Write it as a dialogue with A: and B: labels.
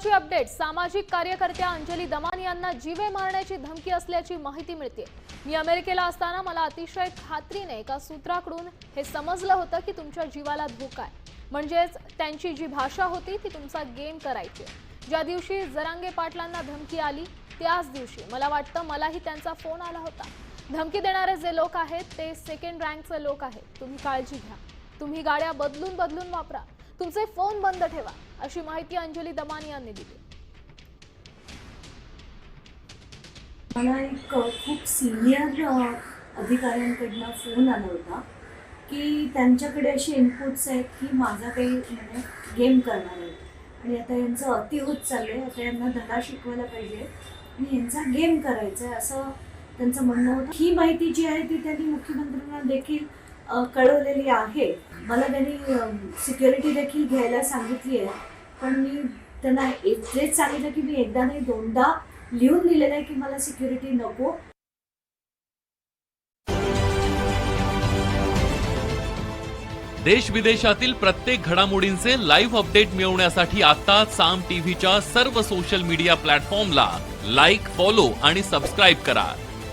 A: महत्वाची अपडेट. सामाजिक कार्यकर्त्या अंजली दमानी यांना जीवे मारण्याची धमकी असल्याची माहिती मिळते मी अमेरिकेला असताना मला अतिशय खात्रीने एका सूत्राकडून हे समजलं होतं की तुमच्या जीवाला धोका आहे. म्हणजेच त्यांची जी भाषा होती ती तुमचा गेम करायची. ज्या दिवशी जरांगे पाटलांना धमकी आली त्याच दिवशी. मला वाटतं मलाही त्यांचा फोन आला होता. धमकी देणारे जे लोक आहेत ते सेकंड रँकचे लोक आहेत. तुम्ही काळजी घ्या. तुम्ही गाड्या बदलून बदलून वापरा. तुमचे फोन बंद ठेवा अशी माहिती अंजली दमानी यांनी दिली.
B: मला एक खूप सिनियर अधिकाऱ्यांकडनं फोन आला होता की त्यांच्याकडे असे इनपुट्स आहेत की माझा काही म्हणजे गेम करणार आहे. आणि आता यांचं अति होत चाललं आहे आता यांना धडा शिकवायला पाहिजे. आणि यांचा गेम करायचा आहे असं त्यांचं म्हणणं होतं. ही माहिती जी आहे ती त्यांनी मुख्यमंत्र्यांना देखील कळवलेली आहे. मला त्यांनी सिक्युरिटी देखील घ्यायला सांगितली आहे. पण मी त्यांना एकटेच सांगितलं की मी एकदा नाही दोनदा लिहून दिलेलं आहे की मला सिक्युरिटी नको.
C: देश विदेशातील प्रत्येक घडामोडींचे लाईव्ह अपडेट मिळवण्यासाठी आता साम टीव्हीच्या सर्व सोशल मीडिया प्लॅटफॉर्मला लाईक फॉलो आणि सबस्क्राईब करा.